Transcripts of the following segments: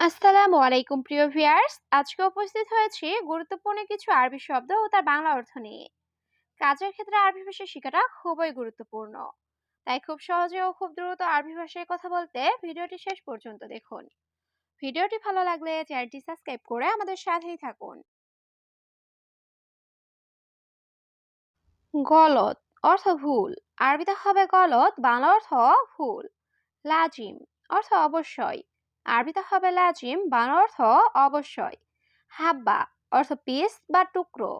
আসসালামু আলাইকুম, প্রিয় ভিউয়ার্স। আজকে উপস্থিত হয়েছি গুরুত্বপূর্ণ কিছু আরবি শব্দ ও তার বাংলা অর্থ নিয়ে। কাজের ক্ষেত্রে আরবি ভাষা শেখাটা খুবই গুরুত্বপূর্ণ। তাই খুব সহজে ও খুব দ্রুত আরবি ভাষায় কথা বলতে ভিডিওটি শেষ পর্যন্ত দেখুন। ভিডিওটি ভালো লাগলে চ্যানেলটি সাবস্ক্রাইব করে আমাদের সাথেই থাকুন। গলত, অর্থ ভুল। আরবিতে হবে গলত, বাংলা অর্থ ভুল। লাজিম, অর্থ অবশ্যই। আরবিতে হবে লাজিম বাংলা অর্থ অবশ্যই। হাব্বা অর্থ পিস বা টুকরো।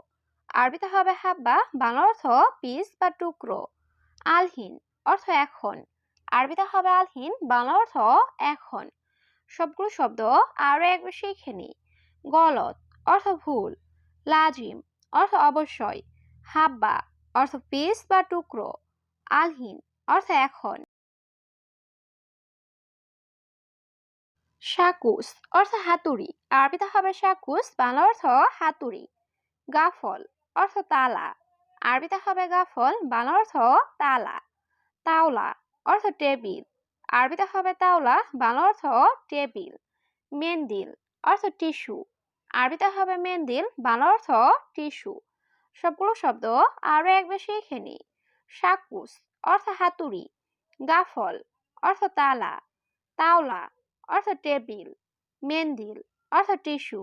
আরবিতে হবে হাব্বা বাংলা অর্থ পিস বা টুকরো। আলহিন অর্থ এখন। আরবিতে হবে আলহিন বাংলা অর্থ এখন। সবগুলো শব্দ আরও একবার শিখে নি গলত অর্থ ভুল। লাজিম অর্থ অবশ্যই। হাব্বা অর্থ পিস বা টুকরো। আলহিন অর্থ এখন। শাকুস, অর্থ হাতুড়ি। আরবিতে হবে শাকুস, বাংলা অর্থ হাতুড়ি। গাফল, অর্থ তালা। আরবিতে হবে গাফল, বাংলা অর্থ তালা। তাওলা, অর্থ টেবিল। আরবিতে হবে তাওলা, বাংলা অর্থ টেবিল। মেন্দিল, অর্থ টিস্যু। আরবিতে হবে মেন্দিল, বাংলা অর্থ টিস্যু। সবগুলো শব্দ আরও এক বেশি শিখে নি। শাকুস, অর্থ হাতুড়ি। গাফল, অর্থ তালা। তাওলা অর্থ টেবিল, মেন্দিল অর্থ টিস্যু।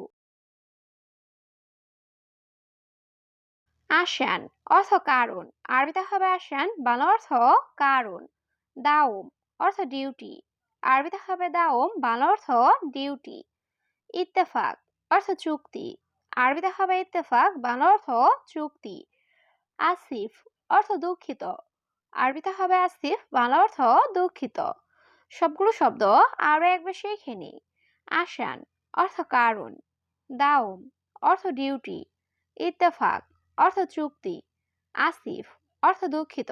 আসান, অর্থ কারণ। আরবিতে হবে আসান, বাংলা অর্থ কারণ। দাওম, অর্থ ডিউটি আরবিতে হবে দাওম, বাংলা অর্থ ডিউটি ইত্তেফাক, অর্থ চুক্তি। আরবিতে হবে ইত্তেফাক, বাংলা অর্থ চুক্তি। আসিফ, অর্থ দুঃখিত। আরবিতে হবে আসিফ, বাংলা অর্থ দুঃখিত। সবগুলো শব্দ আরও একবার শিখে নি আসান, অর্থ কারণ। দাওম, অর্থ ডিউটি। ইত্তেফাক, অর্থ চুক্তি। আসিফ, অর্থ দুঃখিত।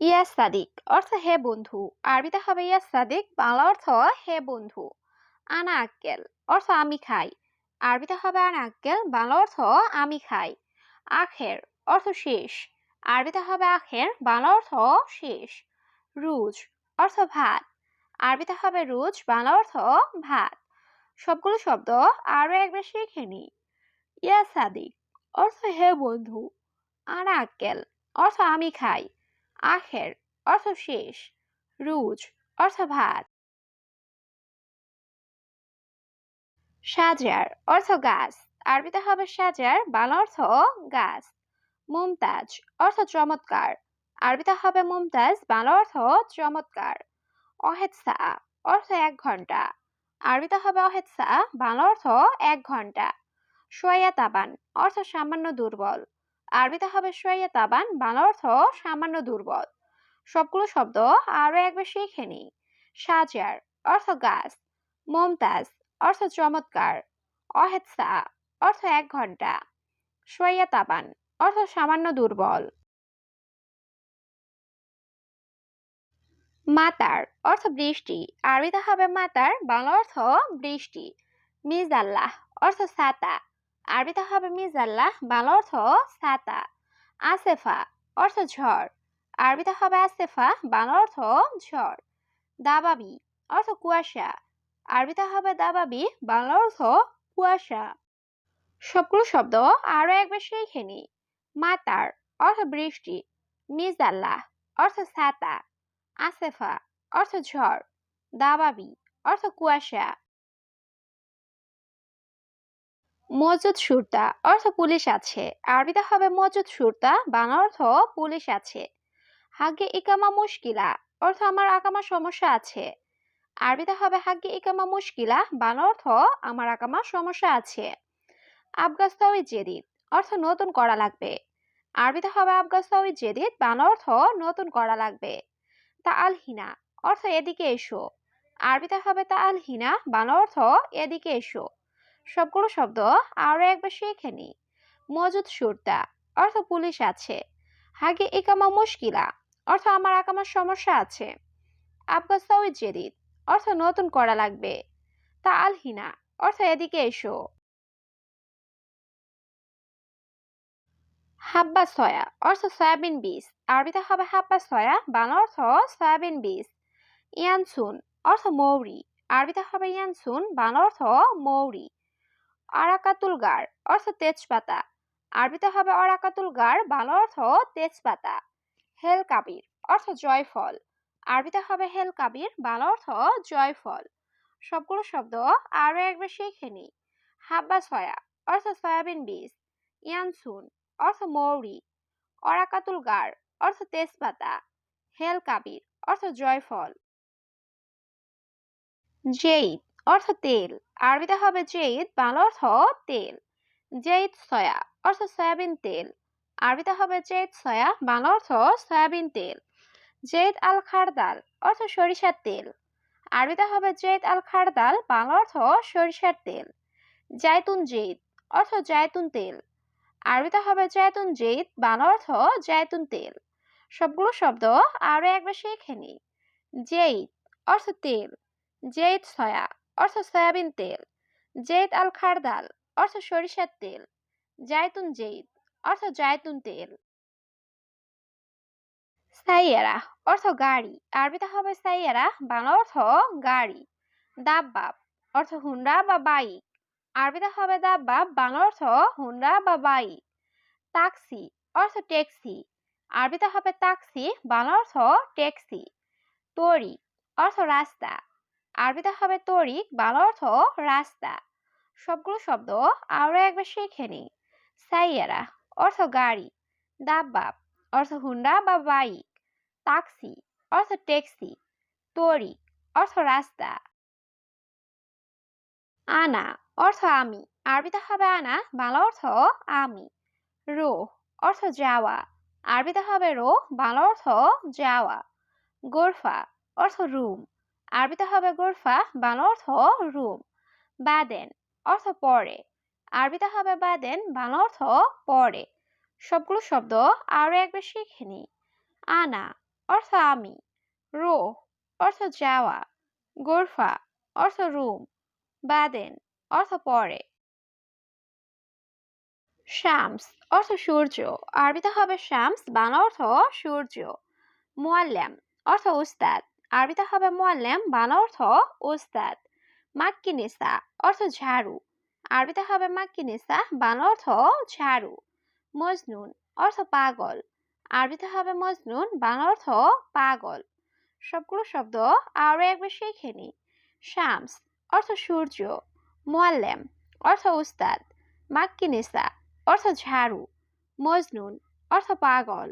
ইয়াস সাদিক, অর্থ হে বন্ধু। আরবিতে হবে ইয়াস সাদিক, বাংলা অর্থ হে বন্ধু। আনা আক্কেল অর্থ আমি খাই। আরবিতে হবে আনা আক্কেল বাংলা অর্থ আমি খাই। আখের, অর্থ শেষ। আরবিতে হবে আখের বাংলা অর্থ শেষ। রুজ অর্থ ভাত। আরবিতে হবে রুজ বাংলা অর্থ ভাত। সবগুলো শব্দ আরও একবার শিখে নি। ইয়া সাদিক অর্থ হে বন্ধু। আনা আক্কেল অর্থ আমি খাই। আখের অর্থ শেষ। রুজ অর্থ ভাত। সাজার অর্থ গাছ। আরবিতে হবে সাজার বাংলা অর্থ গাছ। মুমতাজ, অর্থ চমৎকার। আরবিতে হবে মুমতাজ, বাংলা অর্থ চমৎকার। অহেৎসা অর্থ এক ঘণ্টা। আরবিতে হবে অহেৎসা বাংলা অর্থ এক ঘণ্টা। সোয়া তাবান, অর্থ সামান্য দুর্বল। আরবিতে হবে সোয়া তাবান, বাংলা অর্থ সামান্য দুর্বল। সবগুলো শব্দ আরও একবার শিখে নি। সাজার, অর্থ গাছ। মমতাজ, অর্থ চমৎকার। অহেৎসা অর্থ এক ঘণ্টা। সোয়া তাবান অর্থ সামান্য দুর্বল। মাতার অর্থ বৃষ্টি। আরবিতে হবে মাতার, বাংলা অর্থ বৃষ্টি। মিজাল্লাহ অর্থ সাতা আরবিতে হবে মিজাল্লাহ, বাংলা অর্থ সাতা আসেফা অর্থ ঝড়। আরবিতে হবে আসেফা, বাংলা অর্থ ঝড়। দাবাবি অর্থ কুয়াশা। আরবিতে হবে দাবাবি, বাংলা অর্থ কুয়াশা। সবগুলো শব্দ আরও একবার শিখে নি মাতার অর্থ বৃষ্টি মিজাল্লাহ অর্থ ছাতা, আসেফা অর্থ ঝড়, দাবাবি অর্থ কুয়াশা। মজুদ সুরতা অর্থ পুলিশ আছে। আরবিতে হবে মজুদ সুরতা বাংলা অর্থ পুলিশ আছে। হাগে ইকামা মুশকিলা অর্থ আমার আকামা সমস্যা আছে। আরবিতে হবে হাগে ইকামা মুশকিলা বাংলা অর্থ আমার আকামা সমস্যা আছে। আবগাস্তাউই জেদিদ অর্থ নতুন করা লাগবে। আরবিতে হবে আবগাস্তাউই জেদিদ বান অর্থ নতুন করা লাগবে। তা আল হিনা অর্থ এদিকে এসো। আরবিতে হবে তা আল হিনা বাংলা অর্থ এদিকে এসো। সবগুলো শব্দ আরও একবার শিখে নি। মজুদ সুরতা, অর্থ পুলিশ আছে। হাগে ইকামা মুশকিলা, অর্থ আমার আকামার সমস্যা আছে। আবগাস্তাউই জেদিদ, অর্থ নতুন করা লাগবে। তা আল হিনা অর্থ এদিকে এসো। হাব্বা সয়া অর্থ সয়াবিন বীজ। আরবিতে হবে হাব্বা সয়া বাংলা অর্থ সয়াবিন বীজ। ইয়ানসুন, অর্থ মৌরি। আরবিতে হবে ইয়ানসুন, বাংলা অর্থ মৌরি। আরাকাতুল গার, অর্থ তেজপাতা। আরবিতে হবে অরাকাতুল গার, বাংলা অর্থ তেজপাতা। হেল কাবির, অর্থ জয়ফল। আরবিতে হবে হেল কাবির, বাংলা অর্থ জয়ফল। সবগুলো শব্দ আরও একবার শিখে নি হাব্বা সয়া অর্থ সয়াবিন বীজ। ইয়ানসুন অর্থ মৌরি, অরাকাতুল গার, অর্থ তেজপাতা, হেল কাবির, অর্থ জয়ফল। জেইদ, অর্থ তেল, আরবিতে হবে জেইদ, বাংলা অর্থ তেল। জেইদ সয়া, অর্থ সয়াবিন তেল, আরবিতে হবে জেইদ সয়া, বাংলা অর্থ সয়াবিন তেল। জেইদ আল খারদাল অর্থ সরিষার তেল। আরবিতে হবে জেইদ আল খারদাল বাংলা অর্থ সরিষার তেল। জায়তুন জেইদ, অর্থ জায়তুন তেল। আরবিতে হবে জায়তুন জেইদ বাংলা অর্থ জায়তুন তেল। সবগুলো শব্দ আরও একবার শিখে নি। জেইদ অর্থ তেল, জেইদ সয়া অর্থ সয়াবিন তেল, জেইদ আল খারদাল অর্থ সরিষার তেল, জায়তুন জেইদ অর্থ জায়তুন তেল। সাইয়ারা অর্থ গাড়ি, আরবিতে হবে সাইয়ারা, বাংলা অর্থ গাড়ি। দাব্বাব অর্থ হুন্ডা বা বাইক আরবিতে হবে দাব্বাব বাংলা অর্থ হুন্ডা বা বাইক তাক্সি, অর্থ ট্যাক্সি। আরবিতে হবে তাক্সি বাংলা অর্থ ট্যাক্সি। তরিক অর্থ রাস্তা। আরবিতে হবে তরিক বাংলা অর্থ রাস্তা। সবগুলো শব্দ আরও একবার শিখে নি। সাইয়ারা, অর্থ গাড়ি। দাব্বাব, অর্থ হুন্ডা বা বাইক। তাক্সি, অর্থ ট্যাক্সি। তরিক অর্থ রাস্তা। আনা অর্থ আমি। আরবিতে হবে আনা, বাংলা অর্থ আমি। রো অর্থ যাওয়া। আরবিতে হবে রো বাংলা অর্থ যাওয়া। গোরফা অর্থ রুম। আরবিতে হবে গোরফা, বাংলা অর্থ রুম। বাদেন অর্থ পরে। আরবিতে হবে বাদেন, বাংলা অর্থ পরে। সবগুলো শব্দ আরও একবার শিখে নি। আনা অর্থ আমি। রো অর্থ যাওয়া। গোরফা অর্থ রুম। বাদেন, অর্থ পরে। শামস, অর্থ সূর্য। আরবিতে হবে শামস, বাংলা অর্থ সূর্য। মোয়াল্লাম, অর্থ উস্তাদ। আরবিতে হবে মোয়াল্লাম, বাংলা অর্থ উস্তাদ। মাক্কিনিসা, অর্থ ঝাড়ু। আরবিতে হবে মাক্কিনিসা, বাংলা অর্থ ঝাড়ু। মজনুন, অর্থ পাগল। আরবিতে হবে মজনুন, বাংলা অর্থ পাগল। সবগুলো শব্দ আরও একবার শিখে নি শামস অর্থ সূর্য, মোয়াল্লাম, অর্থ উস্তাদ, মাক্কিনিসা, অর্থ ঝাড়ু, মজনুন, অর্থ পাগল।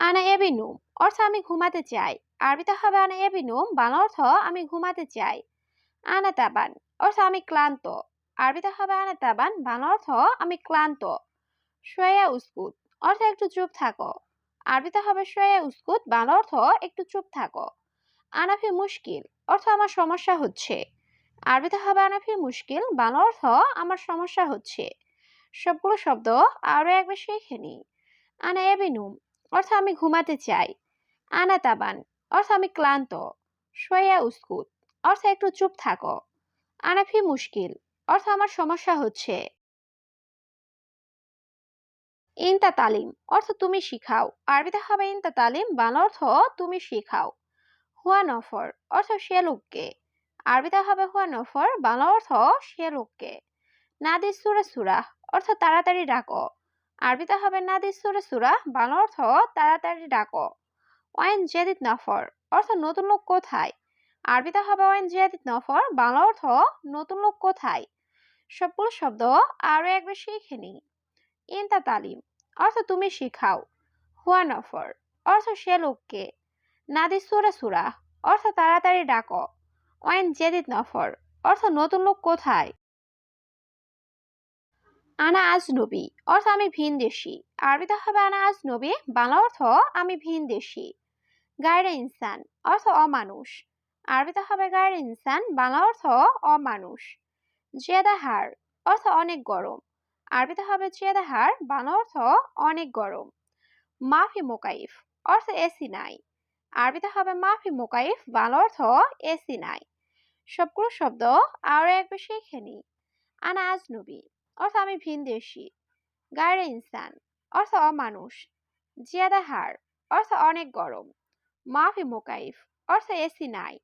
আনা এবিনুম, অর্থ আমি ঘুমাতে চাই। আরবিতে হবে আনা এবিনুম, বাংলা অর্থ আমি ঘুমাতে চাই। আনা তাবান, অর্থ আমি ক্লান্ত। আরবিতে হবে আনা তাবান, বাংলা অর্থ আমি ক্লান্ত। সোয়া উস্কুত, অর্থ একটু চুপ থাকো। আরবিতে হবে সোয়া উস্কুত, বাংলা অর্থ একটু চুপ থাকো। আনাফি মুশকিল, অর্থ আমার সমস্যা হচ্ছে। আরবিতে হবে আনাফি মুশকিল, বাংলা অর্থ আমার সমস্যা হচ্ছে। সবগুলো শব্দ আরও একবার শিখে নি আনা এবিনুম, অর্থ আমি ঘুমাতে চাই। আনা তাবান, অর্থ আমি ক্লান্ত। সোয়া উস্কুত, অর্থ একটু চুপ থাকো। আনাফি মুশকিল, অর্থ আমার সমস্যা হচ্ছে। ইনতা তালিম, অর্থ তুমি শিখাও। আরবিতে হবে ইনতা তালিম, বাংলা অর্থ তুমি শিখাও। হুয়া নফর অর্থ সে লোককে। আরবিতে হবে হুয়া নফর বাংলা অর্থ সে লোককে। নাদিস সুরা সুরা অর্থ তাড়াতাড়ি ডাকো। আরবিতে হবে নাদিস সুরা সুরা, বাংলা অর্থ তাড়াতাড়ি ডাকো। ওয়াইন জেদিদ নফর অর্থ নতুন লোক কোথায়? আরবিতে হবে ওয়াইন জেদিদ নফর, বাংলা অর্থ নতুন লোক কোথায়? সবগুলো শব্দ আরও একবার শিখে নি ইনতা তালিম অর্থ তুমি শিখাও। হুয়া নফর অর্থ সে লোককে। নাদি সুরা সুরা। অর্থ তাড়াতাড়ি ডাকো। ওয়াইন জেদিদ নফর। অর্থ নতুন লোক কোথায়? আনা আজ নবী। অর্থ আমি ভিন দেশি। আরবিতে হবে আনা আজ নবী। বাংলা অর্থ আমি ভিন দেশি। গায়রে ইনসান। অর্থ অমানুষ। আরবিতে হবে গায়রে ইনসান। বাংলা অর্থ অমানুষ। জিয়াদা হার। অর্থ অনেক গরম। আরবিতে হবে জিয়াদা হার। বাংলা অর্থ অনেক গরম। মাফি মোকাইফ। অর্থ এসি নাই। আরবিতে হবে মাফি মোকাইফ, বাল অর্থ এসি নাই। সবগুলো শব্দ আরও একবার শিখে নিই। আনা আজনবী, অর্থ আমি ভিনদেশি গায়রে ইনসান, অর্থ অমানুষ। জিয়াদা হার, অর্থ অনেক গরম। মাফি মোকাইফ, অর্থ এসি নাই।